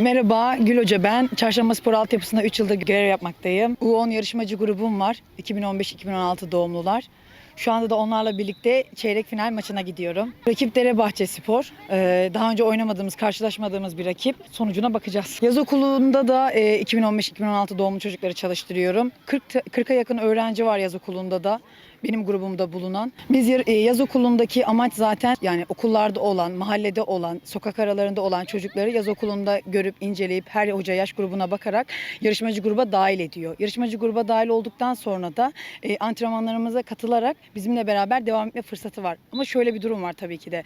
Merhaba Gül Hoca ben. Çarşamba Spor Altyapısı'nda 3 yıldır görev yapmaktayım. U10 yarışmacı grubum var. 2015-2016 doğumlular. Şu anda da onlarla birlikte çeyrek final maçına gidiyorum. Rakip Derebahçe Spor. Ee, daha önce oynamadığımız, karşılaşmadığımız bir rakip. Sonucuna bakacağız. Yaz okulunda da e, 2015-2016 doğumlu çocukları çalıştırıyorum. 40 ta- 40'a yakın öğrenci var yaz okulunda da. Benim grubumda bulunan. Biz e, yaz okulundaki amaç zaten yani okullarda olan, mahallede olan, sokak aralarında olan çocukları yaz okulunda görüp inceleyip her hoca yaş grubuna bakarak yarışmacı gruba dahil ediyor. Yarışmacı gruba dahil olduktan sonra da e, antrenmanlarımıza katılarak bizimle beraber devam etme fırsatı var. Ama şöyle bir durum var tabii ki de.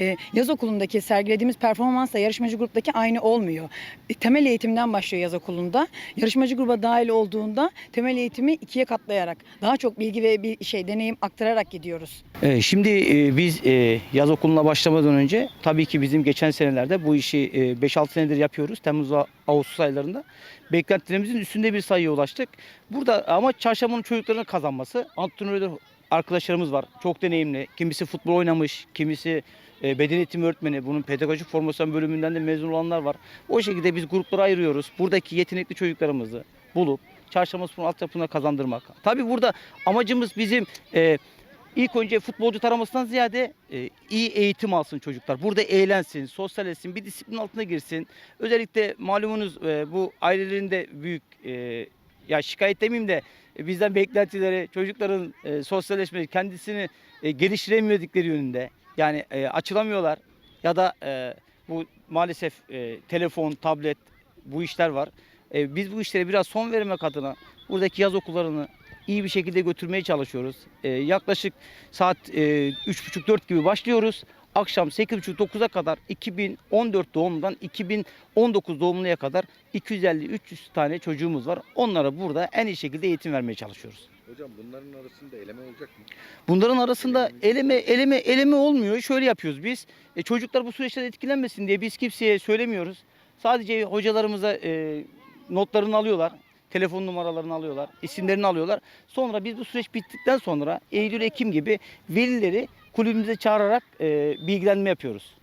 E, yaz okulundaki sergilediğimiz performansla yarışmacı gruptaki aynı olmuyor. E, temel eğitimden başlıyor yaz okulunda. Yarışmacı gruba dahil olduğunda temel eğitimi ikiye katlayarak daha çok bilgi ve bir şey deneyim aktararak gidiyoruz. Ee, Şimdi e, biz e, yaz okuluna başlamadan önce tabii ki bizim geçen senelerde bu işi e, 5-6 senedir yapıyoruz. Temmuz ve Ağustos aylarında. Beklentilerimizin üstünde bir sayıya ulaştık. Burada ama çarşambanın çocuklarının kazanması. Antrenörler arkadaşlarımız var. Çok deneyimli. Kimisi futbol oynamış, kimisi e, beden eğitimi öğretmeni. Bunun pedagojik formasyon bölümünden de mezun olanlar var. O şekilde biz gruplara ayırıyoruz. Buradaki yetenekli çocuklarımızı bulup çarşamba spor altyapısına kazandırmak. Tabii burada amacımız bizim e, İlk önce futbolcu taramasından ziyade e, iyi eğitim alsın çocuklar. Burada eğlensin, sosyalleşsin, bir disiplin altına girsin. Özellikle malumunuz e, bu ailelerinde büyük e, ya şikayet demeyeyim de e, bizden beklentileri çocukların e, sosyalleşmesi, kendisini e, geliştiremedikleri yönünde. Yani e, açılamıyorlar ya da e, bu maalesef e, telefon, tablet bu işler var. E, biz bu işlere biraz son vermek adına buradaki yaz okullarını iyi bir şekilde götürmeye çalışıyoruz. Ee, yaklaşık saat e, 3.30-4 gibi başlıyoruz. Akşam 8.30-9'a kadar 2014 doğumdan 2019 doğumluya kadar 250-300 tane çocuğumuz var. Onlara burada en iyi şekilde eğitim vermeye çalışıyoruz. Hocam bunların arasında eleme olacak mı? Bunların arasında eleme eleme eleme olmuyor. Şöyle yapıyoruz biz. E, çocuklar bu süreçten etkilenmesin diye biz kimseye söylemiyoruz. Sadece hocalarımıza e, notlarını alıyorlar. Telefon numaralarını alıyorlar, isimlerini alıyorlar. Sonra biz bu süreç bittikten sonra Eylül, Ekim gibi velileri kulübümüze çağırarak e, bilgilenme yapıyoruz.